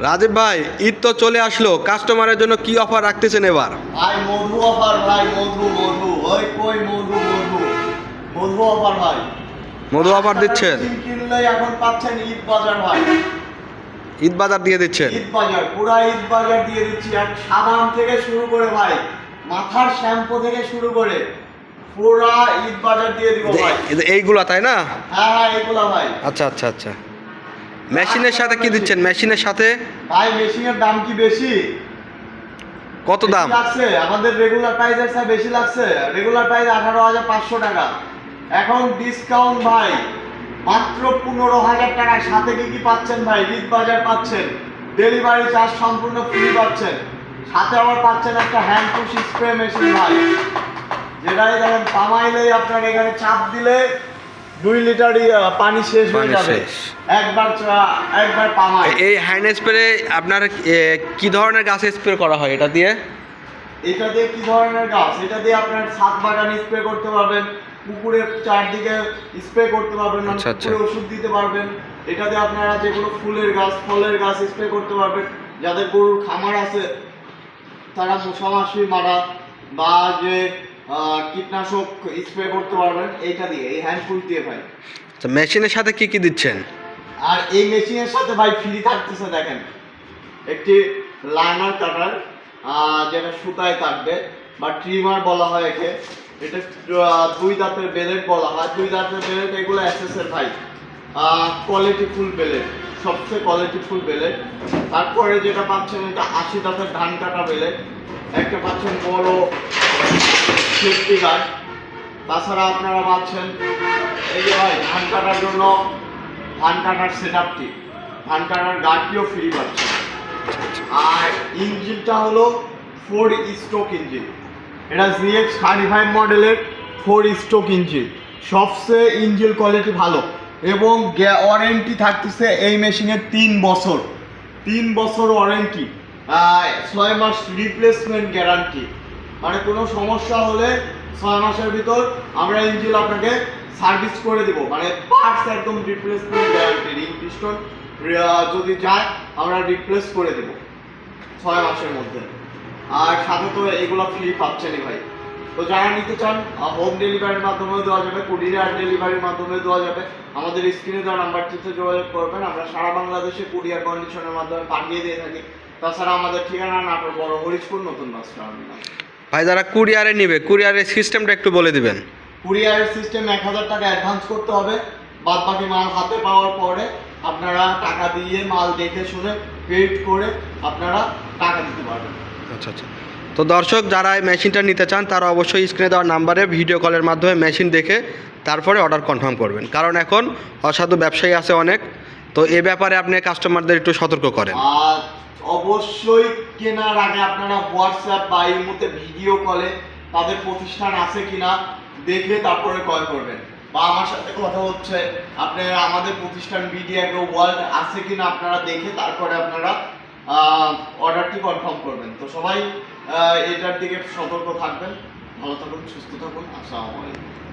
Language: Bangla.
রাজীব ভাই ঈদ তো চলে আসলো। কাস্টমারের জন্য কি অফার রাখতেছেন এবার? ভাই মধু অফার ভাই মধু মধু। ওই কই মধু মধু? মধু অফার ভাই। মধু অফার দিচ্ছেন? সিম কিনলেই এখন পাচ্ছেন ঈদ বাজার ভাই। ঈদ বাজার দিয়ে দিচ্ছেন? ঈদ বাজার পুরা ঈদ বাজার দিয়ে দিচ্ছি। আর সাবান থেকে শুরু করে ভাই। মাথার শ্যাম্পু থেকে শুরু করে পুরা ঈদ বাজার দিয়ে দিব ভাই। এই- এইগুলা তাই না? হ্যাঁ হ্যাঁ এগুলা ভাই। আচ্ছা আচ্ছা আচ্ছা। মেশিনের সাথে কি দিচ্ছেন? মেশিনের সাথে? ভাই মেশিনের দাম কি বেশি? কত দাম? লাগছে। আমাদের রেগুলার প্রাইসের চেয়ে বেশি লাগছে। রেগুলার প্রাইস আঠারো হাজার পাঁচশো টাকা। এখন ডিসকাউন্ট ভাই মাত্র পনেরো হাজার টাকায়। সাথে কি কি পাচ্ছেন ভাই? ঈদ বাজার পাচ্ছেন ডেলিভারি চার্জ সম্পূর্ণ ফ্রি পাচ্ছেন। সাথে আবার পাচ্ছেন একটা হ্যান্ড পুশ স্প্রে মেশিন ভাই। যেটাই দেখেন পামাইলেই আপনার এখানে চাপ দিলে দুই লিটারই আহ, পানি শেষ হয়ে যাবে। একবার চা- একবার পামাই। এ- এই হ্যান্ড স্প্রে আপনার কি ধরনের গাছে স্প্রে করা হয় এটা দিয়ে? এটা দিয়ে কি ধরনের গাছ? এটা দিয়ে আপনার ছাদ বাগান স্প্রে করতে পারবেন পুকুরের চারদিকে স্প্রে করতে পারবেন মানে আচ্ছা, আচ্ছা। পুকুরে ওষুধ দিতে পারবেন। এটা দিয়ে আপনারা যে কোনো ফুলের গাছ ফলের গাছ স্প্রে করতে পারবেন। যাদের গরুর খামার আছে তারা মশামাছি মারা বা যে কীটনাশক স্প্রে করতে পারবেন এইটা দিয়ে এই হ্যান্ড ফুল দিয়ে ভাই। তো মেশিনের সাথে কি কি দিচ্ছেন? আর এই মেশিনের সাথে ভাই ফ্রি থাকতেছে দেখেন। একটি লাইনার কাটার যেটা সুতায় কাটবে বা ট্রিমার বলা হয় একে। এটা দুই দাঁতের বেলেট বলা হয়। দুই দাঁতের বেলেট এগুলো অ্যাসেসের ভাই। কোয়ালিটি ফুল বেলেট সবচেয়ে কোয়ালিটি ফুল বেলেট তারপরে যেটা পাচ্ছেন এটা আশি দাঁতের ধান কাটা বেলেট একটা পাচ্ছেন বড় সেফটি গার্ড তাছাড়া আপনারা পাচ্ছেন এই যে ভাই, ধান কাটার জন্য ধান কাটার সেট আপটি ধান কাটার গার্ডটিও ফ্রি পাচ্ছেন। আর ইঞ্জিনটা হলো ফোর স্ট্রোক ইঞ্জিন এটা জিএক্স থার্টি ফাইভ মডেলের ফোর স্ট্রোক ইঞ্জিন সবচেয়ে ইঞ্জিন কোয়ালিটি ভালো। এবং ওয়ারেন্টি থাকতেছে এই মেশিনের তিন বছর। তিন বছর ওয়ারেন্টি ছয় মাস রিপ্লেসমেন্ট গ্যারান্টি মানে কোনো সমস্যা হলে ছয় মাসের ভিতর আমরা ইঞ্জিন আপনাকে সার্ভিস করে দেবো। মানে পার্টস একদম রিপ্লেসমেন্ট গ্যারান্টি রিং পিস্টন যদি যায়, আমরা রিপ্লেস করে দেবো ছয় মাসের মধ্যে। আর সাথে তো এগুলো ফ্রি পাচ্ছেনই ভাই। তো যারা নিতে চান হোম ডেলিভারির মাধ্যমেও দেওয়া যাবে কুরিয়ার ডেলিভারির মাধ্যমে দেওয়া যাবে। আমাদের স্ক্রিনে দেওয়া নাম্বারটিতে যোগাযোগ করবেন। আমরা সারা বাংলাদেশে কুরিয়ার কন্ডিশনের মাধ্যমে পাঠিয়ে দিয়ে থাকি। তাছাড়া আমাদের ঠিকানা নাটোর, বড় হরিশপুর নতুন বাস টার্মিনাল ভাই যারা কুরিয়ারে নিবে কুরিয়ারের সিস্টেমটা একটু বলে দিবেন। কুরিয়ারের সিস্টেম এক হাজার টাকা অ্যাডভান্স করতে হবে। বাদ বাকি মাল হাতে পাওয়ার পরে আপনারা টাকা দিয়ে মাল দেখে শুনে পেড করে আপনারা টাকা দিতে পারবেন। আচ্ছা আচ্ছা। তো দর্শক যারা এই মেশিনটা নিতে চান তারা অবশ্যই স্ক্রিনে দেওয়ার নাম্বারে ভিডিও কলের মাধ্যমে মেশিন দেখে তারপরে অর্ডার কনফার্ম করবেন। কারণ এখন অসাধু ব্যবসায়ী আছে অনেক। তো এ ব্যাপারে আপনি কাস্টমারদের একটু সতর্ক করেন। আর অবশ্যই কেনার আগে আপনারা হোয়াটসঅ্যাপ বা এই মুহূর্তে ভিডিও কলে তাদের প্রতিষ্ঠান আছে কিনা দেখে তারপরে ক্রয় করবেন। বা আমার সাথে কথা হচ্ছে আপনারা আমাদের প্রতিষ্ঠান বিডি অ্যাগ্রো ওয়ার্ল্ড আছে কিনা আপনারা দেখে তারপরে আপনারা অর্ডারটি কনফার্ম করবেন। তো সবাই এটার দিকে সতর্ক থাকবেন। ভালো থাকুন, সুস্থ থাকুন। আসসালামু আলাইকুম।